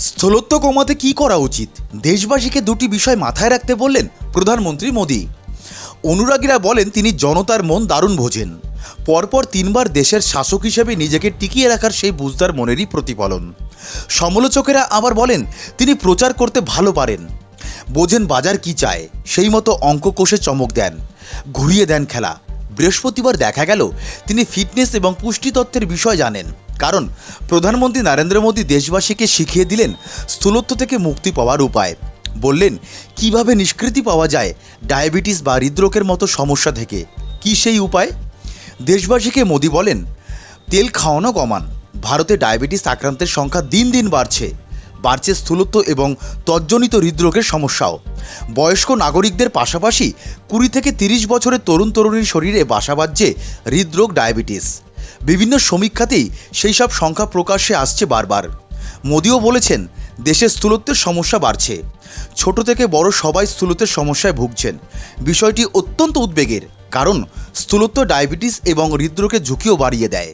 স্থূলত্ব কমাতে কি করা উচিত? দেশবাসীকে দুটি বিষয় মাথায় রাখতে বললেন প্রধানমন্ত্রী মোদী। অনুরাগীরা বলেন, তিনি জনতার মন দারুণ বোঝেন। পরপর তিনবার দেশের শাসক হিসেবে নিজেকে টিকিয়ে রাখার সেই বুঝদার মনেরই প্রতিফলন। সমালোচকেরা আবার বলেন, তিনি প্রচার করতে ভালো পারেন। বোঝেন বাজার কি চায়, সেই মতো অঙ্ক কোষে চমক দেন। ঘুরিয়ে দেন খেলা। বৃহস্পতিবার দেখা গেল, তিনি ফিটনেস এবং পুষ্টিতত্ত্বের বিষয় জানেন। কারণ প্রধানমন্ত্রী নরেন্দ্র মোদী দেশবাসীকে শিখিয়ে দিলেন স্থূলত্ব থেকে মুক্তি পাওয়ার উপায়। বললেন, কীভাবে নিষ্কৃতি পাওয়া যায় ডায়াবেটিস বা হৃদরোগের মতো সমস্যা থেকে? কি সেই উপায়? দেশবাসীকে মোদী বলেন, তেল খাওয়ানো কমান। ভারতে ডায়াবেটিস আক্রান্তের সংখ্যা দিন দিন বাড়ছে। বাড়ছে স্থূলত্ব এবং তজ্জনিত হৃদরোগের সমস্যাও। বয়স্ক নাগরিকদের পাশাপাশি কুড়ি থেকে তিরিশ বছরের তরুণ তরুণীর শরীরে বাসা বাঁধছে হৃদরোগ ডায়াবেটিস। বিভিন্ন সমীক্ষাতেই সেই সব সংখ্যা প্রকাশ্যে আসছে বারবার। মোদিও বলেছেন দেশে স্থূলত্বের সমস্যা বাড়ছে। ছোট থেকে বড় সবাই স্থূলত্বের সমস্যায় ভুগছেন। বিষয়টি অত্যন্ত উদ্বেগের, কারণ স্থূলত্ব ডায়াবেটিস এবং হৃদরোগের ঝুঁকিও বাড়িয়ে দেয়।